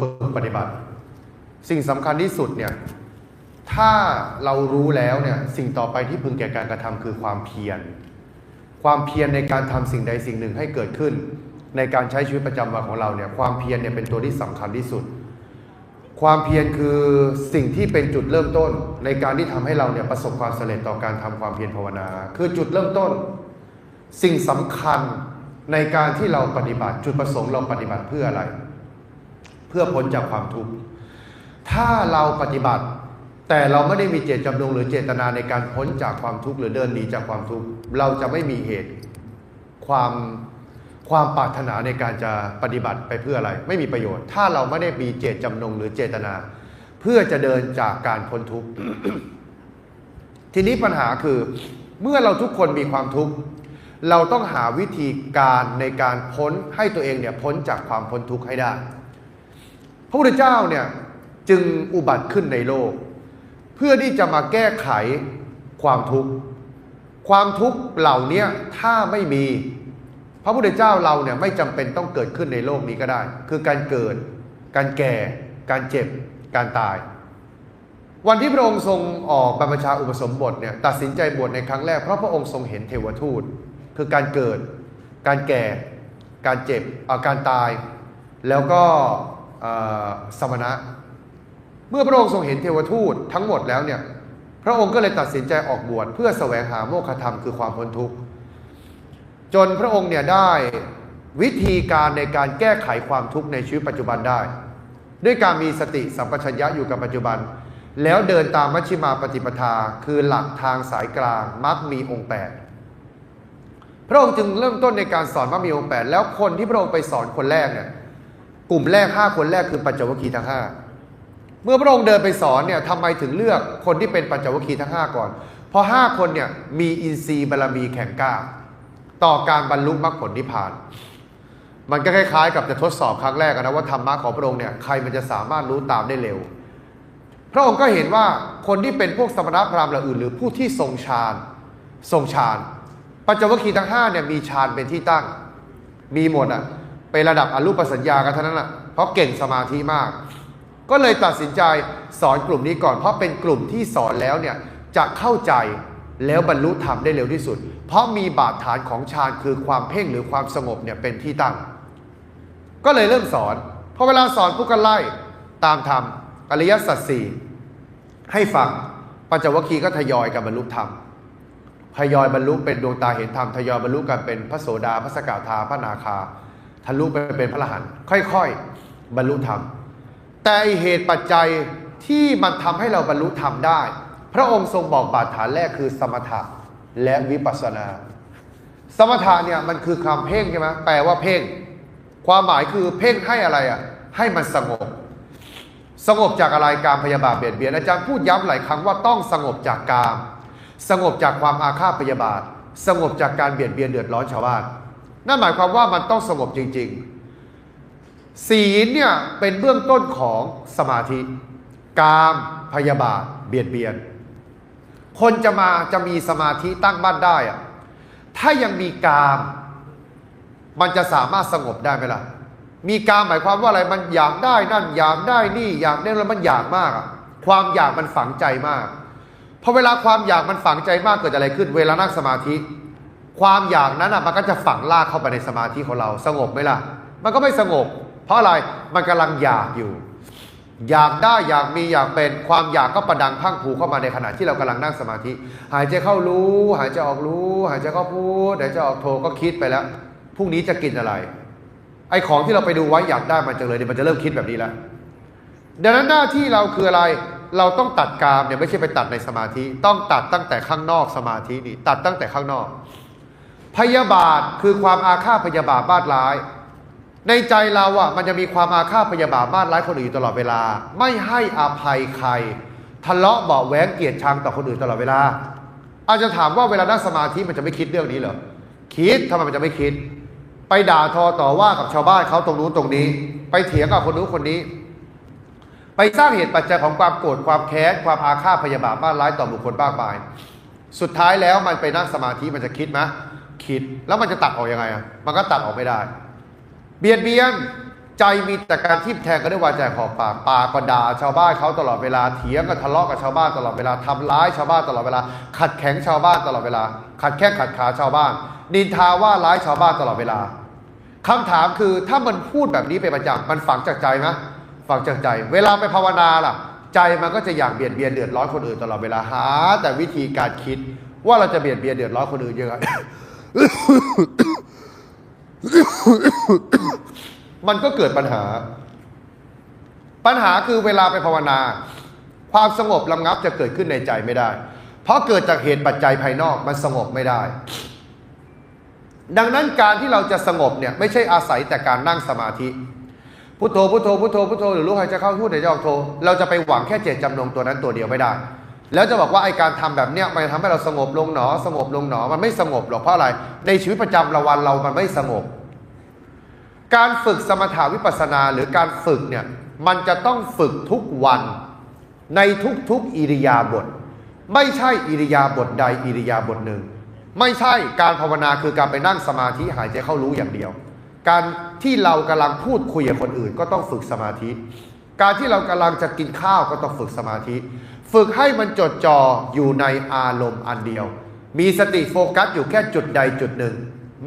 ฝึกปฏิบัติ สิ่งสำคัญที่สุดเนี่ยถ้าเรารู้แล้วเนี่ยสิ่งต่อไปที่พึงแก่การกระทำคือความเพียร ความเพียรในการทำสิ่งใดสิ่งหนึ่งให้เกิดขึ้น ในการใช้ชีวิตประจำวันของเราเนี่ยความเพียรเนี่ยเป็นตัวที่สำคัญที่สุด ความเพียรคือสิ่งที่เป็นจุดเริ่มต้น ในการที่ทำให้เราเนี่ยประสบความสำเร็จต่อการทำความเพียรภาวนา คือจุดเริ่มต้น สิ่งสำคัญในการที่เราปฏิบัติจุดประสงค์เราปฏิบัติเพื่ออะไร เพื่อพ้นจากความทุกข์ถ้าเราปฏิบัติ แต่เราไม่ได้มีเจตจำนงหรือเจตนาในการพ้นจากความทุกข์หรือเดินหนีจากความทุกข์เราจะไม่มีเหตุความความปรารถนาในการจะปฏิบัติไปเพื่ออะไร ไม่มีประโยชน์ ถ้าเราไม่ได้มีเจตจำนงหรือเจตนา เพื่อจะเดินจากการพ้นทุกข์ทีนี้ปัญหาคือเมื่อเราทุกคนมีความทุกข์เราต้องหาวิธีการในการพ้นให้ตัวเองเนี่ยพ้นจากความพ้นทุกข์ให้ได้ พระพุทธเจ้าเนี่ยจึงอุบัติขึ้นในโลก เพื่อที่จะมาแก้ไขความทุกข์ความทุกข์เหล่านี้ถ้าไม่มี พระพุทธเจ้าเราเนี่ยไม่จำเป็นต้องเกิดขึ้นในโลกนี้ก็ได้ คือการเกิด การแก่ การเจ็บ การตาย วันที่พระองค์ทรงออกบรรพชาอุปสมบทเนี่ยตัดสินใจบวชในครั้งแรกเพราะพระองค์ทรงเห็นเทวทูต คือการเกิด การแก่ การเจ็บอ่อการตาย แล้วก็ สมณะ เมื่อพระองค์ทรงเห็นเทวทูตทั้งหมดแล้วเนี่ยพระองค์ก็เลยตัดสินใจออกบวชเพื่อแสวงหาโมฆะธรรมคือความพ้นทุกข์จนพระองค์เนี่ยได้วิธีการในการแก้ไขความทุกข์ในชีวิตปัจจุบันได้ ด้วยการมีสติสัมปชัญญะอยู่กับปัจจุบัน แล้วเดินตามมัชฌิมาปฏิปทา คือหลักทางสายกลางมักมีองค์แปดพระองค์จึงเริ่มต้นในการสอนมักมีองค์แปดแล้วคนที่พระองค์ไปสอนคนแรกเนี่ย กลุ่มแรกห้าคนแรกคือปัจจวัคคีย์ทั้งห้าเมื่อพระองค์เดินไปสอนเนี่ยทำไมถึงเลือกคนที่เป็นปัญจวัคคีย์ทั้ง 5 ก่อน เพราะ 5 คนเนี่ยมีอินทรีย์บารมีแข็งกล้า ต่อการบรรลุมรรคผลนิพพาน มันก็คล้ายๆ กับจะทดสอบครั้งแรกนะว่าธรรมะของพระองค์เนี่ยใครมันจะสามารถรู้ตามได้เร็ว พระองค์ก็เห็นว่าคนที่เป็นพวกสมณพราหมณ์เหล่าอื่น หรือผู้ที่ทรงฌานทรงฌานปัญจวัคคีย์ทั้ง5เนี่ยมีฌานเป็นที่ตั้งมีหมดอะ เป็นระดับอรูปสัญญากันเท่านั้นอะเพราะเก่งสมาธิมาก ก็เลยตัดสินใจสอนกลุ่มนี้ก่อน เพราะเป็นกลุ่มที่สอนแล้วเนี่ยจะเข้าใจแล้วบรรลุธรรมได้เร็วที่สุด เพราะมีบาดฐานของฌานคือความเพ่งหรือความสงบเนี่ยเป็นที่ตั้ง ก็เลยเริ่มสอนพอเวลาสอนพวกก็ไล่ตามธรรมอริยสัจสี่ให้ฟังปัญจวัคคีย์ก็ทยอยกันบรรลุธรรมทยอยบรรลุเป็นดวงตาเห็นธรรมทยอยบรรลุกันเป็นพระโสดาพระสกทาพระนาคา ทะลุไปเป็นพระอรหันต์ค่อยๆ บรรลุธรรม แต่เหตุปัจจัยที่มันทำให้เราบรรลุธรรมได้ พระองค์ทรงบอกบาดฐานแรกคือสมถะและวิปัสสนา สมถะเนี่ยมันคือคำเพ่งใช่ไหมแปลว่าเพ่ง ความหมายคือเพ่งให้อะไรอะ ให้มันสงบ สงบจากอะไรการพยาบาทเบียดเบียนอาจารย์พูดย้ำหลายครั้งว่าต้องสงบจากกาม สงบจากความอาฆาตพยาบาท สงบจากการเบียดเบียนเดือดร้อนชาวบ้าน นั่นหมายความว่ามันต้องสงบจริง ๆ ศีลเนี่ยเป็นเบื้องต้นของสมาธิ กามพยาบาท เบียดเบียน คนจะมาจะมีสมาธิตั้งบ้านได้อะถ้ายังมีกาม มันจะสามารถสงบได้ไหมล่ะ มีกามหมายความว่าอะไรมันอยากได้นั่น อยากได้นี่ อยากได้แล้วมันอยากมากอะความอยากมันฝังใจมากพอเวลาความอยากมันฝังใจมากเกิดอะไรขึ้น เวลานั่งสมาธิ ความอยากนั้นอะมันก็จะฝังลากเข้าไปในสมาธิของเราสงบไหมล่ะ มันก็ไม่สงบ เพราะอะไรมันกำลังอยากอยู่ อยากได้อยากมีอยากเป็นความอยากก็ประดังพังพรูเข้ามาในขณะที่เรากำลังนั่งสมาธิ หายใจเข้ารู้ หายใจออกรู้ หายใจเข้าพูดหายใจออกโทก็คิดไปแล้วพรุ่งนี้จะกินอะไร ไอ้ของที่เราไปดูไว้อยากได้มันจังเลยเนี่ยมันจะเริ่มคิดแบบนี้แล้วดังนั้นหน้าที่เราคืออะไรเราต้องตัดกามเนี่ยไม่ใช่ไปตัดในสมาธิ ต้องตัดตั้งแต่ข้างนอกสมาธินี่ตัดตั้งแต่ข้างนอก พยาบาทคือความอาฆาตพยาบาทบ้าดร้าย ในใจเราอะมันจะมีความอาฆาตพยาบาทบ้าดร้ายคนอื่นอยู่ตลอดเวลา ไม่ให้อภัยใคร ทะเลาะเบาแหวงเกลียดชังต่อคนอื่นตลอดเวลา อาจจะถามว่าเวลานั่งสมาธิมันจะไม่คิดเรื่องนี้เหรอคิดทำไมมันจะไม่คิด ไปด่าทอต่อว่ากับชาวบ้านเขาตรงนู้นตรงนี้ ไปเถียงกับคนนู้นคนนี้ ไปสร้างเหตุปัจจัยของความโกรธความแค้นความอาฆาตพยาบาทบ้านร้ายต่อบุคคลบ้างมาย สุดท้ายแล้วมันไปนั่งสมาธิมันจะคิดไหม คิดแล้วมันจะตัดออกยังไงอะมันก็ตัดออกไม่ได้ เบียดเบียนใจมีแต่การทิ่มแทงกันด้วาจาขอบปากปากก็ด่าชาวบ้านเขาตลอดเวลาเถียงก็ทะเลาะกับชาวบ้านตลอดเวลาทำร้ายชาวบ้านตลอดเวลา ขัดแข็งชาวบ้านตลอดเวลา ขัดแข้งขัดขาชาวบ้านนินทาว่าร้ายชาวบ้านตลอดเวลาคำถามคือถ้ามันพูดแบบนี้เป็นประจำมันฝังจากใจไหมฝังจากใจ เวลาไปภาวนาล่ะ ใจมันก็จะอยากเบียดเบียนเดือดร้อนคนอื่นตลอดเวลาหาแต่วิธีการคิดว่าเราจะเบียดเบียนเดือดร้อนคนอื่นยังไง มันก็เกิดปัญหา ปัญหาคือเวลาไปภาวนา ความสงบระงับจะเกิดขึ้นในใจไม่ได้ เพราะเกิดจากเหตุปัจจัยภายนอกมันสงบไม่ได้ ดังนั้นการที่เราจะสงบเนี่ยไม่ใช่อาศัยแต่การนั่งสมาธิพุทโธพุทโธพุทโธพุทโธหรือรู้หายใจเข้าพูดหายใจออกโทเราจะไปหวังแค่เจตจำนงตัวนั้นตัวเดียวไม่ได้ แล้วจะบอกว่าไอการทำแบบเนี้ยมันทำให้เราสงบลงหนอ สงบลงหนอมันไม่สงบหรอกเพราะอะไร ในชีวิตประจำวันเรามันไม่สงบ การฝึกสมถาวิปัสสนาหรือการฝึกเนี่ยมันจะต้องฝึกทุกวันในทุกๆอิริยาบถไม่ใช่อิริยาบถใดอิริยาบถหนึ่ง ไม่ใช่การภาวนาคือการไปนั่งสมาธิหายใจเข้ารู้อย่างเดียว การที่เรากำลังพูดคุยกับคนอื่นก็ต้องฝึกสมาธิ การที่เรากำลังจะกินข้าวก็ต้องฝึกสมาธิ ฝึกให้มันจดจ่ออยู่ในอารมณ์อันเดียว มีสติโฟกัสอยู่แค่จุดใดจุดหนึ่ง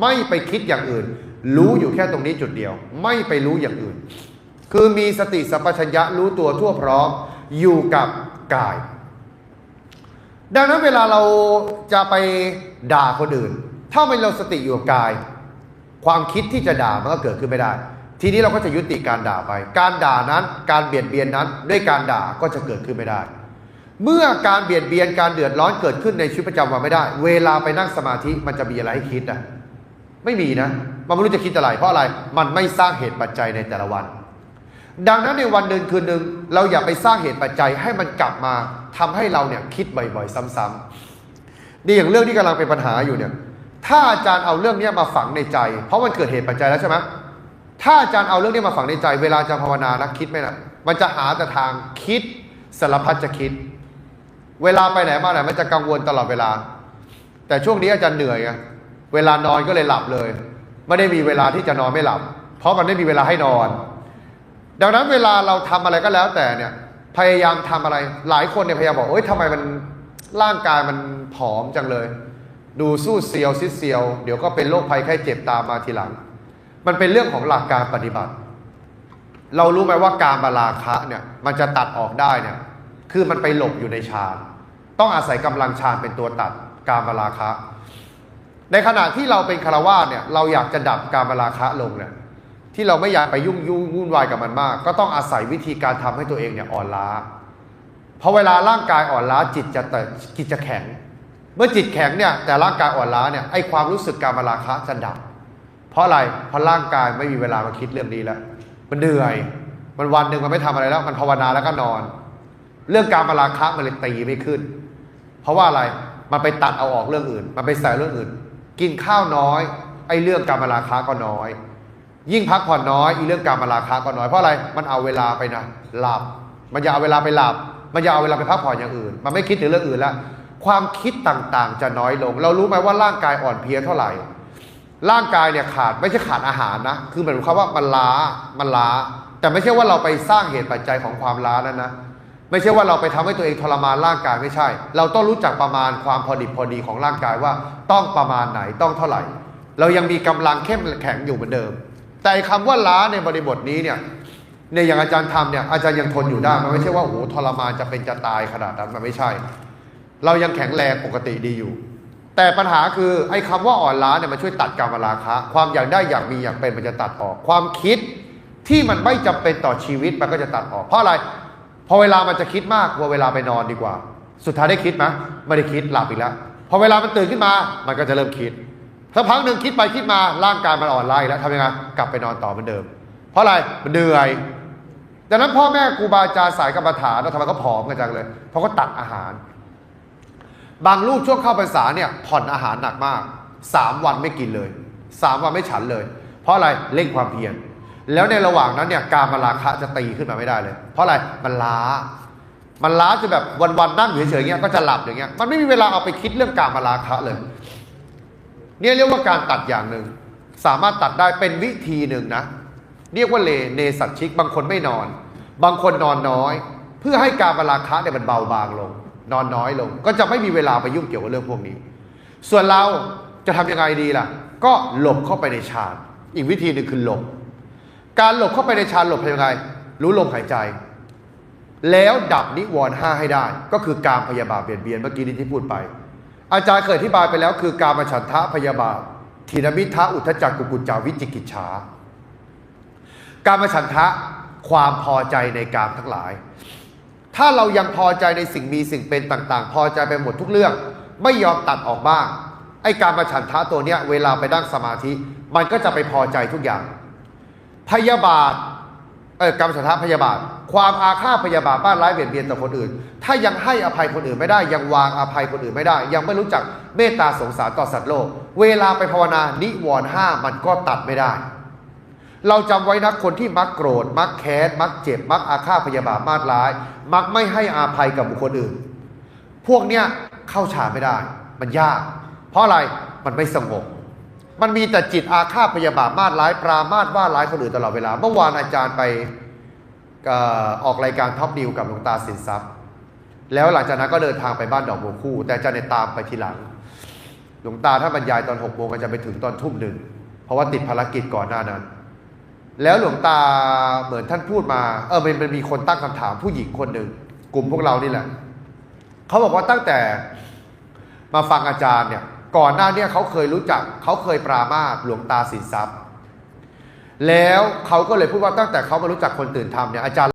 ไม่ไปคิดอย่างอื่น รู้อยู่แค่ตรงนี้จุดเดียว ไม่ไปรู้อย่างอื่น คือมีสติสัมปชัญญะรู้ตัวทั่วพร้อมอยู่กับกาย ดังนั้นเวลาเราจะไปด่าคนอื่น ถ้าไม่เราสติอยู่กับกาย ความคิดที่จะด่ามันก็เกิดขึ้นไม่ได้ ทีนี้เราก็จะยุติการด่าไป การด่านั้น การเบียดเบียนนั้น ด้วยการด่าก็จะเกิดขึ้นไม่ได้ เมื่อการเบียดเบียนการเดือดร้อนเกิดขึ้นในชีวิตประจำวันไม่ได้ เวลาไปนั่งสมาธิมันจะมีอะไรให้คิดอะไม่มีนะ มันไม่รู้จะคิดอะไร เพราะอะไร มันไม่สร้างเหตุปัจจัยในแต่ละวัน ดังนั้นในวันหนึ่งคืนหนึ่งเราอย่าไปสร้างเหตุปัจจัยให้มันกลับมาทำให้เราเนี่ยคิดบ่อยๆ ซ้ำๆนี่อย่างเรื่องที่กำลังเป็นปัญหาอยู่เนี่ย ถ้าอาจารย์เอาเรื่องนี้มาฝังในใจ เพราะมันเกิดเหตุปัจจัยแล้วใช่ไหม ถ้าอาจารย์เอาเรื่องนี้มาฝังในใจ เวลาอาจารย์ภาวนานะคิดไหมนะมันจะหาแต่ทางคิดสารพัดจะคิด เวลาไปไหนมาไหนมันจะกังวลตลอดเวลา แต่ช่วงนี้อาจารย์เหนื่อยไงเวลานอนก็เลยหลับเลย ไม่ได้มีเวลาที่จะนอนไม่หลับ เพราะมันไม่มีเวลาให้นอน ดังนั้นเวลาเราทำอะไรก็แล้วแต่เนี่ยพยายามทำอะไร หลายคนเนี่ยพยายามบอกเอ้ยทำไมมันร่างกายมันผอมจังเลย ดูสู้เซียวซิดเซียว เดี๋ยวก็เป็นโรคภัยไข้เจ็บตามมาทีหลัง มันเป็นเรื่องของหลักการปฏิบัติ เรารู้ไหมว่าการบาลาคะเนี่ยมันจะตัดออกได้เนี่ยคือมันไปหลบอยู่ในฌานต้องอาศัยกำลังฌานเป็นตัวตัดการบาลาคะ ในขณะที่เราเป็นคารวาสเนี่ยเราอยากจะดับการบาลาคะลงเนี่ยที่เราไม่อยากไปยุ่งยุ่งวุ่นวายกับมันมาก ก็ต้องอาศัยวิธีการทำให้ตัวเองเนี่ยอ่อนล้าเพราะเวลาร่างกายอ่อนล้าจิตจะเตจิตจะแข็ง เมื่อจิตแข็งเนี่ยแต่ร่างกายอ่อนล้าเนี่ยไอความรู้สึกการบาลาคะจะดับ เพราะอะไรเพราะร่างกายไม่มีเวลามาคิดเรื่องนี้แล้ว มันเหนื่อย มันวันหนึ่งมันไม่ทำอะไรแล้ว มันภาวนาแล้วก็นอน เรื่องการมาราคะมันเลยตีไม่ขึ้น เพราะว่าอะไรมันไปตัดเอาออกเรื่องอื่น มันไปใส่เรื่องอื่น กินข้าวน้อย ไอ้เรื่องการมาราคะก็น้อย ยิ่งพักผ่อนน้อยอีเรื่องการมาราคะก็น้อยเพราะอะไรมันเอาเวลาไปนะหลับ มันอยากเอาเวลาไปหลับ มันอยากเอาเวลาไปพักผ่อนอย่างอื่น มันไม่คิดถึงเรื่องอื่นแล้วความคิดต่างๆ จะน้อยลง เรารู้ไหมว่าร่างกายอ่อนเพลียเท่าไหร่ ร่างกายเนี่ยขาดไม่ใช่ขาดอาหารนะ คือเหมายความว่ามันล้ามันล้า แต่ไม่ใช่ว่าเราไปสร้างเหตุปัจจัยของความล้านั้นนะ ไม่ใช่ว่าเราไปทำให้ตัวเองทรมานร่างกายไม่ใช่ เราต้องรู้จักประมาณความพอดิบพอดีของร่างกายว่าต้องประมาณไหนต้องเท่าไหร่ เรายังมีกำลังเข้มแข็งอยู่เหมือนเดิม แต่คำว่าล้าในบริบทนี้เนี่ยเนี่ยอย่างอาจารย์ทำเนี่ยอาจารย์ยังทนอยู่ได้มันไม่ใช่ว่าโอ้โหทรมานจะเป็นจะตายขนาดนั้นมันไม่ใช่ เรายังแข็งแรงปกติดีอยู่ แต่ปัญหาคือไอ้คำว่าอ่อนล้าเนี่ยมันช่วยตัดการมราคะ ความอยากได้อยากมีอยากเป็นมันจะตัดออก ความคิดที่มันไม่จำเป็นต่อชีวิตมันก็จะตัดออก เพราะอะไร พอเวลามันจะคิดมากกว่าเวลาไปนอนดีกว่า สุดท้ายได้คิดไหมไม่ได้คิดหลับอีกแล้ว พอเวลามันตื่นขึ้นมา มันก็จะเริ่มคิดสักพักหนึ่งคิดไปคิดมาร่างกายมันอ่อนล้าอีกแล้วทำยังไงกลับไปนอนต่อเหมือนเดิม เพราะอะไรมันเหนื่อยดังนั้นพ่อแม่ครูบาอาจารย์สายกรรมฐานเราทำไมก็ผอมกันจังเลยเพราะก็ตัดอาหาร บางลูกช่วงเข้าพรรษาเนี่ยผ่อนอาหารหนักมากสามวันไม่กินเลยสามวันไม่ฉันเลย เพราะอะไรเร่งความเพียรแล้วในระหว่างนั้นเนี่ยการมาราคะจะตีขึ้นมาไม่ได้เลย เพราะอะไรมันล้า มันล้าจะแบบวันๆนั่งเฉยๆเงี้ยก็จะหลับอย่างเงี้ยมันไม่มีเวลาเอาไปคิดเรื่องการมาราคะเลย เนี่ยเรียกว่าการตัดอย่างหนึ่งสามารถตัดได้เป็นวิธีหนึ่งนะ เรียกว่าเลเนสัตชิก บางคนไม่นอน บางคนนอนน้อย เพื่อให้การมาราคะเนี่ยมันเบาบางลง นอนน้อยลง ก็จะไม่มีเวลาไปยุ่งเกี่ยวกับเรื่องพวกนี้ ส่วนเราจะทำยังไงดีล่ะ ก็หลบเข้าไปในฌานอีกวิธีหนึ่งคือหลบ การหลบเข้าไปในฌานหลบทำยังไง รู้ลมหายใจ แล้วดับนิวรณ์ห้าให้ได้ ก็คือการพยาบาทเบียดเบียนเมื่อกี้นี้ที่พูดไป อาจารย์เคยอธิบายไปแล้วคือการมาฉันทะพยาบาททีนมิทะอุทจักกุกุจาวิจิกิจฉาการมาฉันทะความพอใจในกามทั้งหลาย ถ้าเรายังพอใจในสิ่งมีสิ่งเป็นต่าง ๆ พอใจไปหมดทุกเรื่อง ไม่ยอมตัดออกบ้าง ไอ้การมาฉันทะตัวเนี้ยเวลาไปนั่งสมาธิ มันก็จะไปพอใจทุกอย่าง พยาบาทเออกรรมฉันทะพยาบาท ความอาฆาตพยาบาทบ้านร้ายเบียดเบียนต่อคนอื่น ถ้ายังให้อภัยคนอื่นไม่ได้ ยังวางอภัยคนอื่นไม่ได้ ยังไม่รู้จักเมตตาสงสารต่อสัตว์โลก เวลาไปภาวนานิวรณ์ห้ามันก็ตัดไม่ได้ เราจำไว้นะคนที่มักโกรธ มักแค้น มักเจ็บ มักอาฆาตพยาบาทมาดร้าย มักไม่ให้อาภัยกับบุคคลอื่น พวกเนี้ยเข้าฌานไม่ได้ มันยาก เพราะอะไรมันไม่สงบมันมีแต่จิตอาฆาตพยาบาทมาดร้าย ปรามาดว่าร้ายคนอื่นตลอดเวลา เมื่อวานอาจารย์ไปออกรายการท็อปนิวกับหลวงตาสินทรัพย์ แล้วหลังจากนั้นก็เดินทางไปบ้านดอกบัวคู่ แต่อาจารย์เนี่ยตามไปทีหลัง หลวงตาถ้าบรรยายตอนหกโมงก็จะไปถึงตอนทุ่มหนึ่งเพราะว่าติดภารกิจก่อนหน้านั้น แล้วหลวงตาเหมือนท่านพูดมา เออมันมันมีคนตั้งคำถามผู้หญิงคนหนึ่งกลุ่มพวกเรานี่แหละเขาบอกว่าตั้งแต่มาฟังอาจารย์เนี่ย ก่อนหน้าเนี่ยเขาเคยรู้จักเขาเคยปรามาสหลวงตาสินทรัพย์ แล้วเขาก็เลยพูดว่าตั้งแต่เขามารู้จักคนตื่นธรรมเนี่ยอาจารย์